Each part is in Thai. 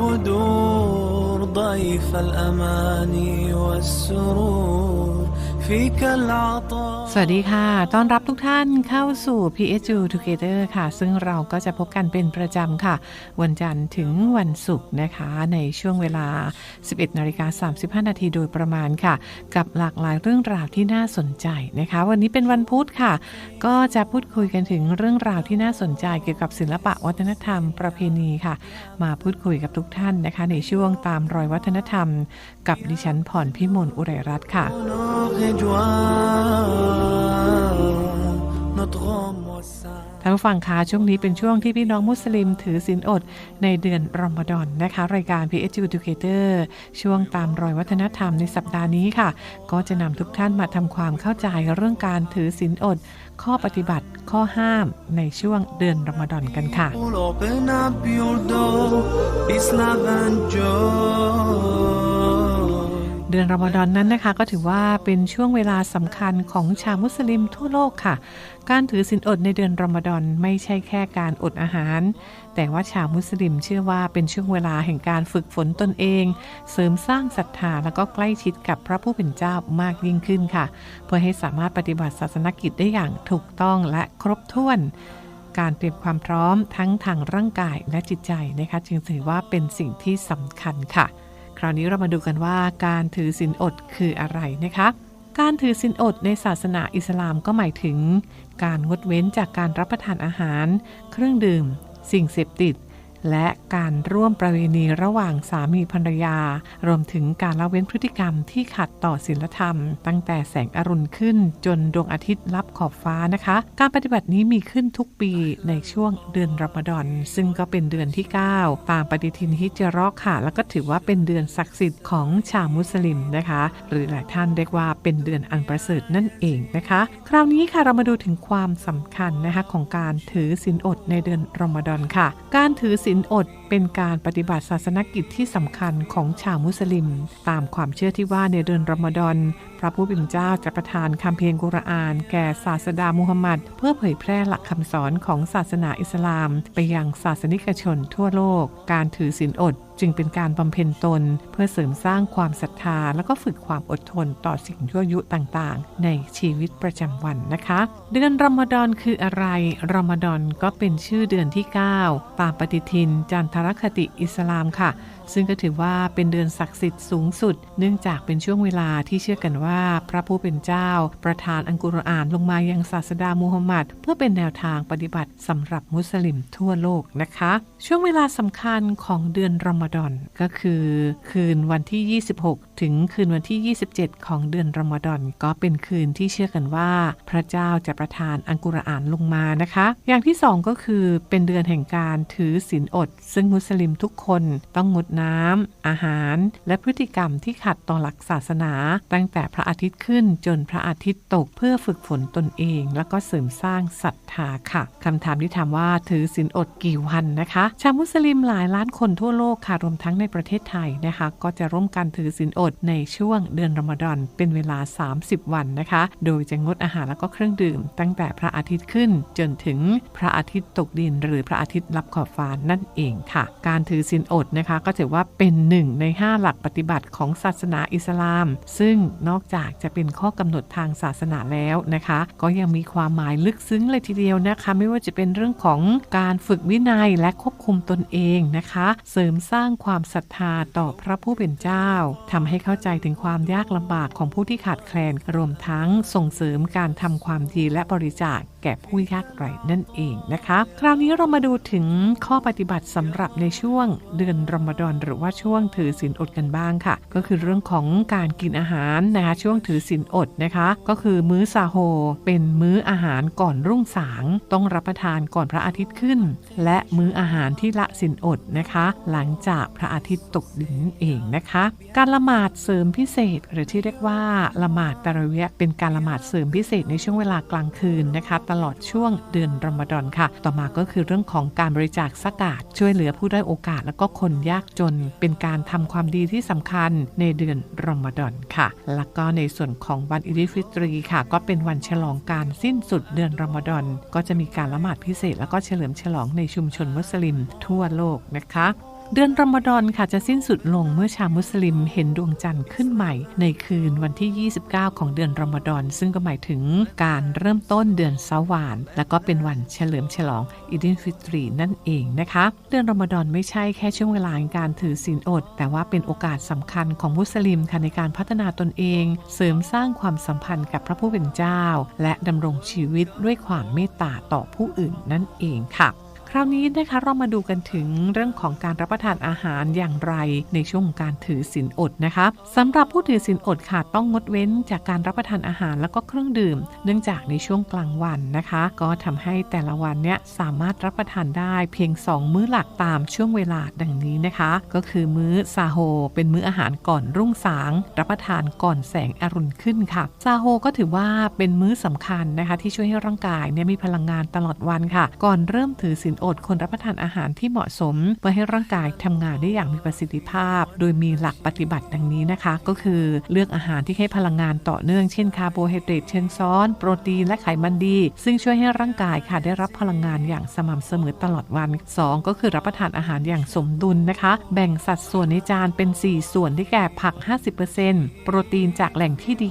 البدور ضيف الأمان والسرور. สวัสดีค่ะ ต้อนรับทุกท่านเข้าสู่ PSU Together ค่ะ ซึ่งเราก็จะพบกันเป็นประจำค่ะ วันจันทร์ถึงวันศุกร์นะคะ ในช่วงเวลา 11นาฬิกา35 นาทีโดยประมาณค่ะ กับหลากหลายเรื่องราวที่น่าสนใจนะคะ วันนี้เป็นวันพุธค่ะ ก็จะพูดคุยกันถึงเรื่องราวที่น่าสนใจเกี่ยวกับศิลปะวัฒนธรรมประเพณีค่ะ มาพูดคุยกับทุกท่านนะคะ ในช่วงตามรอยวัฒนธรรม กับดิฉันผ่อนพิมลอุไรรัตน์ค่ะท่านผู้ฟังคะช่วงนี้เป็นช่วงที่พี่น้องมุสลิมถือศีลอดในเดือนรอมฎอนนะคะ รายการ PSU Educator ช่วงตามรอยวัฒนธรรมในสัปดาห์นี้ค่ะ ก็จะนำทุกท่านมาทำความเข้าใจเรื่องการถือศีลอด ข้อปฏิบัติข้อห้ามในช่วงเดือนรอมฎอนกันค่ะ เดือนรอมฎอนนั้นนะคะ ก็ถือว่าเป็นช่วงเวลาสำคัญของชาวมุสลิมทั่วโลกค่ะ การถือศีลอดในเดือนรอมฎอนไม่ใช่แค่การอดอาหาร แต่ว่าชาวมุสลิมเชื่อว่าเป็นช่วงเวลาแห่งการฝึกฝนตนเอง เสริมสร้างศรัทธาแล้วก็ใกล้ชิดกับพระผู้เป็นเจ้ามากยิ่งขึ้นค่ะ เพื่อให้สามารถปฏิบัติศาสนกิจได้อย่างถูกต้องและครบถ้วนการเตรียมความพร้อมทั้งทางร่างกายและจิตใจนะคะ จึงถือว่าเป็นสิ่งที่สำคัญค่ะ คราวนี้เรามาดูกันว่าการถือศีลอดคืออะไรนะคะ การถือศีลอดในศาสนาอิสลามก็หมายถึง การงดเว้นจากการรับประทานอาหาร เครื่องดื่ม สิ่งเสพติด และการร่วมประเวณีระหว่างสามีภรรยา รวมถึงการละเว้นพฤติกรรมที่ขัดต่อศีลธรรม ตั้งแต่แสงอรุณขึ้นจนดวงอาทิตย์ลับขอบฟ้านะคะ การปฏิบัตินี้มีขึ้นทุกปีในช่วงเดือนรอมฎอน ซึ่งก็เป็นเดือนที่ 9 ตามปฏิทินฮิจราะห์ค่ะ แล้วก็ถือว่าเป็นเดือนศักดิ์สิทธิ์ของชาวมุสลิมนะคะ หรือหลายท่านเรียกว่าเป็นเดือนอันประเสริฐนั่นเองนะคะ คราวนี้ค่ะเรามาดูถึงความสำคัญนะคะของการถือศีลอดในเดือนรอมฎอนค่ะ การถือศีลอดเป็นการปฏิบัติศาสนกิจที่สำคัญของชาวมุสลิม ตามความเชื่อที่ว่าในเดือนรอมฎอนพระผู้เป็นเจ้าจะประทานคำเพียงกุรอาน แก่ศาสดามุฮัมมัดเพื่อเผยแพร่หลักคำสอนของศาสนาอิสลาม ไปยังศาสนิกชนทั่วโลก การถือศีลอด จึงเป็นการบำเพ็ญตนเพื่อเสริมสร้างความศรัทธา แล้วก็ฝึกความอดทนต่อสิ่งยั่วยุต่างๆ ในชีวิตประจำวันนะคะ เดือนรอมฎอนคืออะไร รอมฎอนก็เป็นชื่อเดือนที่ 9 ตามปฏิทินจันทรคติอิสลามค่ะ ซึ่งก็ถือว่าเป็นเดือนศักดิ์สิทธิ์สูงสุด เนื่องจากเป็นช่วงเวลาที่เชื่อกันว่าพระผู้เป็นเจ้า ประทานอัลกุรอานลงมายังศาสดามูฮัมหมัด เพื่อเป็นแนวทางปฏิบัติสำหรับมุสลิมทั่วโลกนะคะ ช่วงเวลาสำคัญของเดือนรอมฎอนก็คือ คืนวันที่ 26 ถึงคืนวันที่ 27 ของเดือนรอมฎอนก็เป็นคืนที่เชื่อกันว่า พระเจ้าจะประทานอัลกุรอานลงมานะคะ อย่างที่สองก็คือเป็นเดือนแห่งการถือศีลอด ซึ่งมุสลิมทุกคนต้องงดนำ อาหาร และพฤติกรรมที่ขัดต่อหลักศาสนา ตั้งแต่พระอาทิตย์ขึ้นจนพระอาทิตย์ตกเพื่อฝึกฝนตนเอง แล้วก็เสริมสร้างศรัทธาค่ะคำถามที่ถามว่าถือศีลอดกี่วันนะคะ ชาวมุสลิมหลายล้านคนทั่วโลกค่ะรวมทั้งในประเทศไทยนะคะ ก็จะร่วมกันถือศีลอดในช่วงเดือนรอมฎอนเป็นเวลา 30 วันนะคะ โดยจะงดอาหารแล้วก็เครื่องดื่ม ตั้งแต่พระอาทิตย์ขึ้นจนถึงพระอาทิตย์ตกดิน หรือพระอาทิตย์ลับขอบฟ้านั่นเองค่ะ การถือศีลอดนะคะ ก็ถือว่าเป็นหนึ่งใน 5 หลักปฏิบัติของศาสนาอิสลาม ซึ่งนอกจากจะเป็นข้อกำหนดทางศาสนาแล้วนะคะ ก็ยังมีความหมายลึกซึ้งเลยทีเดียวนะคะ ไม่ว่าจะเป็นเรื่องของการฝึกวินัยและควบคุมตนเองนะคะ เสริมสร้างความศรัทธาต่อพระผู้เป็นเจ้าทำให้เข้าใจถึงความยากลำบากของผู้ที่ขาดแคลน รวมทั้งส่งเสริมการทำความดีและบริจาคแก่ผู้ยากไร้นั่นเองนะคะ คราวนี้เรามาดูถึงข้อปฏิบัติสำหรับในช่วงเดือนรอมฎอนหรือว่าช่วงถือศีลอดกันบ้างค่ะ ก็คือเรื่องของการกินอาหารนะคะช่วงถือศีลอดนะคะ ก็คือมื้อซาโฮ เป็นมื้ออาหารก่อนรุ่งสาง ต้องรับประทานก่อนพระอาทิตย์ขึ้น และมื้ออาหารที่ละศีลอดนะคะ หลังจากพระอาทิตย์ตกดินเองนะคะ การละหมาดเสริมพิเศษ หรือที่เรียกว่าละหมาดตะเระเวียะเป็นการละหมาดเสริมพิเศษในช่วงเวลากลางคืนนะคะ ตลอดช่วงเดือนรอมฎอนค่ะ ต่อมาก็คือเรื่องของการบริจาคสกาดช่วยเหลือผู้ได้โอกาสแล้วก็คนยากจจนเป็นการทำความดีที่สำคัญในเดือนรอมฎอนค่ะ แล้วก็ในส่วนของวันอิดิฟิตรีค่ะ ก็เป็นวันฉลองการสิ้นสุดเดือนรอมฎอนก็จะมีการละหมาดพิเศษ แล้วก็เฉลิมฉลองในชุมชนมุสลิมทั่วโลกนะคะ เดือนรอมฎอนค่ะจะสิ้นสุดลงเมื่อชาวมุสลิมเห็นดวงจันทร์ขึ้นใหม่ ในคืนวันที่ 29 ของเดือนรอมฎอนซึ่งก็หมายถึงการเริ่มต้นเดือนซาวานและก็เป็นวันเฉลิมฉลองอิดินฟิตรีนั่นเองนะคะ เดือนรอมฎอนไม่ใช่แค่ช่วงเวลาการถือศีลอด แต่ว่าเป็นโอกาสสำคัญของมุสลิมค่ะในการพัฒนาตนเอง เสริมสร้างความสัมพันธ์กับพระผู้เป็นเจ้า และดำรงชีวิตด้วยความเมตตาต่อผู้อื่นนั่นเองค่ะ คราวนี้นะคะเรามาดูกันถึงเรื่องของการรับประทานอาหารอย่างไรในช่วงการถือศีลอดนะคะสำหรับผู้ถือศีลอดค่ะต้องงดเว้นจากการรับประทานอาหารแล้วก็เครื่องดื่ม เนื่องจากในช่วงกลางวันนะคะ ก็ทำให้แต่ละวันเนี้ยสามารถรับประทานได้เพียง 2 มื้อหลักตามช่วงเวลาดังนี้นะคะ ก็คือมื้อซาโฮเป็นมื้ออาหารก่อนรุ่งสาง รับประทานก่อนแสงอรุณขึ้นค่ะซาโฮก็ถือว่าเป็นมื้อสำคัญนะคะ ที่ช่วยให้ร่างกายเนี่ยมีพลังงานตลอดวันค่ะ ก่อนเริ่มถือศีลอดคนรับประทานอาหารที่เหมาะสม เพื่อให้ร่างกายทำงานได้อย่างมีประสิทธิภาพ โดยมีหลักปฏิบัติดังนี้นะคะ ก็คือเลือกอาหารที่ให้พลังงานต่อเนื่องเช่นคาร์โบไฮเดรตเช่นซ้อน โปรตีนและไขมันดี ซึ่งช่วยให้ร่างกายค่ะได้รับพลังงานอย่างสม่ำเสมอตลอดวัน 2 ก็คือรับประทานอาหารอย่างสมดุลนะคะ แบ่งสัดส่วนในจานเป็น 4 ส่วนที่แก่ผัก 50%โปรตีนจากแหล่งที่ดี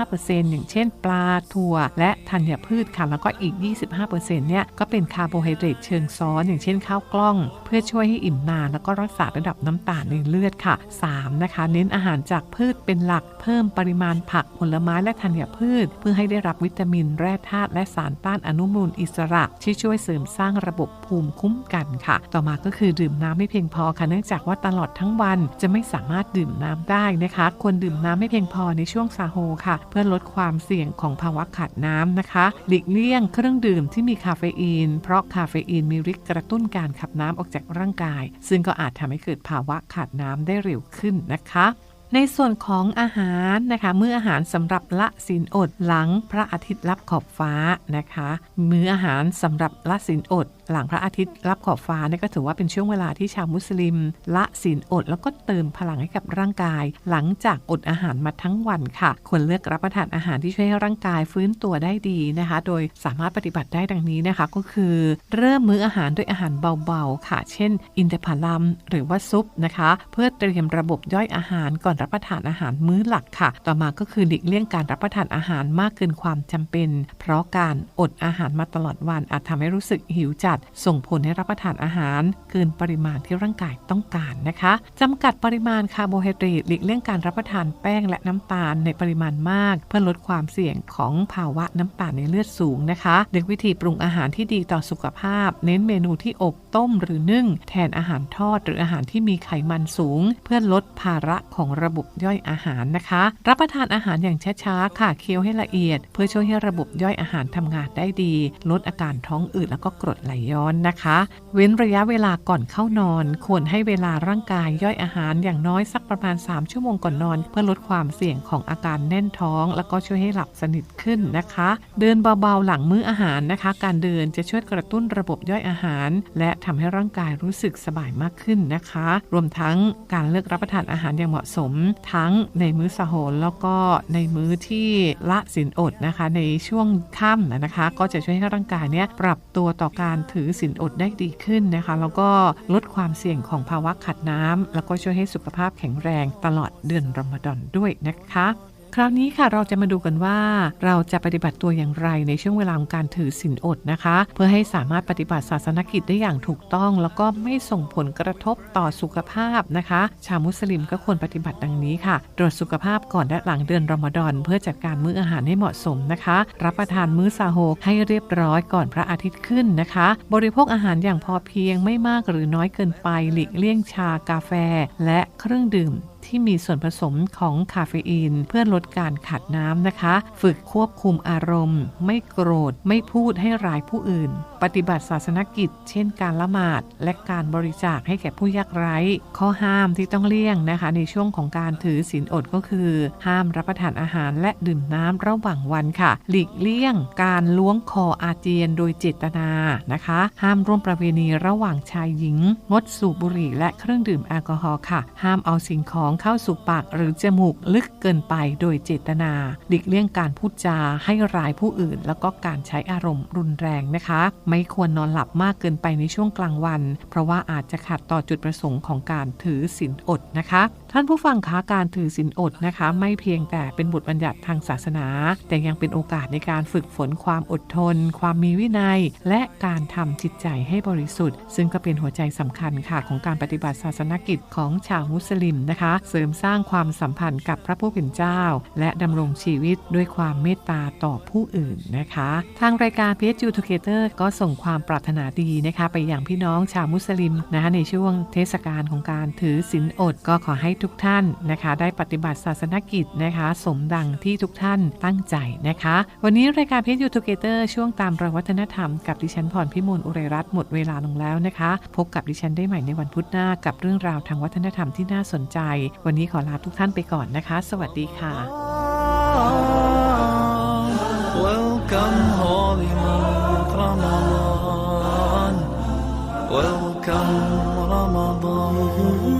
25%อย่างเช่น ปลาถั่ว และธัญพืชค่ะแล้วก็อีก 25%เนี่ยก็เป็นคาร์โบไฮเดรตเชิงซ้อน อย่างเช่นข้าวกล้อง เพื่อช่วยให้อิ่มนาน แล้วก็รักษาระดับน้ำตาลในเลือดค่ะ 3. นะคะ เน้นอาหารจากพืชเป็นหลักเพิ่มปริมาณผักผลไม้และธัญพืช เพื่อให้ได้รับวิตามินแร่ธาตุและสารต้านอนุมูลอิสระ ที่ช่วยเสริมสร้างระบบภูมิคุ้มกันค่ะ ต่อมาก็คือดื่มน้ำไม่เพียงพอค่ะเนื่องจากว่าตลอดทั้งวันจะไม่สามารถดื่มน้ำได้นะคะควรดื่มน้ำไม่เพียงพอในช่วงซาโฮค่ะ เพื่อลดความเสี่ยงของภาวะขาดน้ำนะคะ หลีกเลี่ยงเครื่องดื่มที่มีคาเฟอีน เพราะคาเฟอีนมีฤทธิ์กระตุ้นการขับน้ำออกจากร่างกาย ซึ่งก็อาจทำให้เกิดภาวะขาดน้ำได้เร็วขึ้นนะคะในส่วนของอาหารนะคะมื้ออาหารสำหรับละศีลอดหลังพระอาทิตย์ลับขอบฟ้านะคะ มื้ออาหารสำหรับละศีลอด หลังพระอาทิตย์รับขอบฟ้าเนี่ยก็ถือว่าเป็นช่วงเวลาที่ชาวมุสลิม ละศีลอดแล้วก็เติมพลังให้กับร่างกาย หลังจากอดอาหารมาทั้งวันค่ะควรเลือกรับประทานอาหารที่ช่วยให้ร่างกายฟื้นตัวได้ดีนะคะ โดยสามารถปฏิบัติได้ดังนี้นะคะก็คือ เริ่มมื้ออาหารด้วยอาหารเบาๆค่ะ เช่น อินทผลัมหรือว่าซุปนะคะ เพื่อเตรียมระบบย่อยอาหารก่อนรับประทานอาหารมื้อหลักค่ะ ต่อมาก็คือหลีกเลี่ยงการรับประทานอาหารมากเกินความจำเป็น เพราะการอดอาหารมาตลอดวันอาจทำให้รู้สึกหิวจัดส่งผลให้รับประทานอาหารเกินปริมาณที่ร่างกายต้องการนะคะจำกัดปริมาณคาร์โบไฮเดรตหลีกเลี่ยงการรับประทานแป้งและน้ำตาลในปริมาณมาก เพื่อลดความเสี่ยงของภาวะน้ำตาลในเลือดสูงนะคะเลือกวิธีปรุงอาหารที่ดีต่อสุขภาพ เน้นเมนูที่อบต้มหรือนึ่ง แทนอาหารทอดหรืออาหารที่มีไขมันสูง เพื่อลดภาระของระบบย่อยอาหารนะคะ รับประทานอาหารอย่างช้าๆค่ะเคี้ยวให้ละเอียด เพื่อช่วยให้ระบบย่อยอาหารทำงานได้ดี ลดอาการท้องอืดแล้วก็กรดไหลย้อนนะคะ เว้นระยะเวลาก่อนเข้านอน ควรให้เวลาร่างกายย่อยอาหารอย่างน้อยสักประมาณ 3 ชั่วโมงก่อนนอน เพื่อลดความเสี่ยงของอาการแน่นท้อง แล้วก็ช่วยให้หลับสนิทขึ้นนะคะ เดินเบาๆหลังมื้ออาหารนะคะ การเดินจะช่วยกระตุ้นระบบย่อยอาหาร และทำให้ร่างกายรู้สึกสบายมากขึ้นนะคะ รวมทั้งการเลือกรับประทานอาหารอย่างเหมาะสม ทั้งในมื้อสโหรแล้วก็ในมื้อที่ละสินอดนะคะ ในช่วงค่ำนะคะ ก็จะช่วยให้ร่างกายเนี่ยปรับตัวต่อการถือือสินอดได้ดีขึ้นนะคะ แล้วก็ลดความเสี่ยงของภาวะขาดน้ำแล้วก็ช่วยให้สุขภาพแข็งแรงตลอดเดือนรอมฎอนด้วยนะคะ คราวนี้ค่ะเราจะมาดูกันว่าเราจะปฏิบัติตัวอย่างไรในช่วงเวลาของการถือศีลอดนะคะ เพื่อให้สามารถปฏิบัติศาสนกิจได้อย่างถูกต้อง แล้วก็ไม่ส่งผลกระทบต่อสุขภาพนะคะ ชาวมุสลิมก็ควรปฏิบัติดังนี้ค่ะ ตรวจสุขภาพก่อนและหลังเดือนรอมฎอนเพื่อจัดการมื้ออาหารให้เหมาะสมนะคะ รับประทานมื้อซาโฮให้เรียบร้อยก่อนพระอาทิตย์ขึ้นนะคะ บริโภคอาหารอย่างพอเพียงไม่มากหรือน้อยเกินไปหลีกเลี่ยงชากาแฟ และเครื่องดื่ม ที่มีส่วนผสมของคาเฟอีน เพื่อลดการขาดน้ำนะคะ ฝึกควบคุมอารมณ์ ไม่โกรธ ไม่พูดให้ร้ายผู้อื่น ปฏิบัติศาสนกิจ เช่นการละหมาดและการบริจาคให้แก่ผู้ยากไร้ ข้อห้ามที่ต้องเลี่ยงนะคะ ในช่วงของการถือศีลอดก็คือ ห้ามรับประทานอาหารและดื่มน้ำระหว่างวันค่ะ หลีกเลี่ยง การล้วงคออาเจียนโดยเจตนานะคะ ห้ามร่วมประเวณีระหว่างชายหญิง งดสูบบุหรี่และเครื่องดื่มแอลกอฮอล์ค่ะ ห้ามเอาสิ่งของเข้าสู่ปากหรือจมูกลึกเกินไปโดยเจตนา หลีกเลี่ยงการพูดจาให้ร้ายผู้อื่น แล้วก็การใช้อารมณ์รุนแรงนะคะไม่ควรนอนหลับมากเกินไปในช่วงกลางวัน เพราะว่าอาจจะขัดต่อจุดประสงค์ของการถือศีลอดนะคะท่านผู้ฟังคะการถือศีลอดนะคะ ไม่เพียงแต่เป็นบทบัญญัติทางศาสนา แต่ยังเป็นโอกาสในการฝึกฝนความอดทน ความมีวินัย และการทำจิตใจให้บริสุทธิ์ ซึ่งก็เป็นหัวใจสำคัญค่ะของการปฏิบัติศาสนกิจของชาวมุสลิมนะคะ เสริมสร้างความสัมพันธ์กับพระผู้เป็นเจ้า และดำรงชีวิตด้วยความเมตตาต่อผู้อื่นนะคะ ทางรายการ p s u Together ก็ส่งความปรารถนาดีนะคะ ไปอยังพี่น้องชาวมุสลิมนะคะในช่วงเทศกาลของการถือศีลอดก็ขอให้ทุกท่านนะคะ ได้ปฏิบัติศาสนกิจนะคะ สมดังที่ทุกท่านตั้งใจนะคะ วันนี้รายการ p s u Together ช่วงตามรอยวัฒนธรรมกับดิฉันพรพิมลอุไรรัตน์หมดเวลาลงแล้วนะคะ พบกับดิฉันได้ใหม่ในวันพุธหน้ากับเรื่องราวทางวัฒนธรรมที่น่าสนใจ วันนี้ขอลาทุกท่านไปก่อนนะคะ สวัสดีค่ะ Welcome holy month Ramadan Welcome Ramadan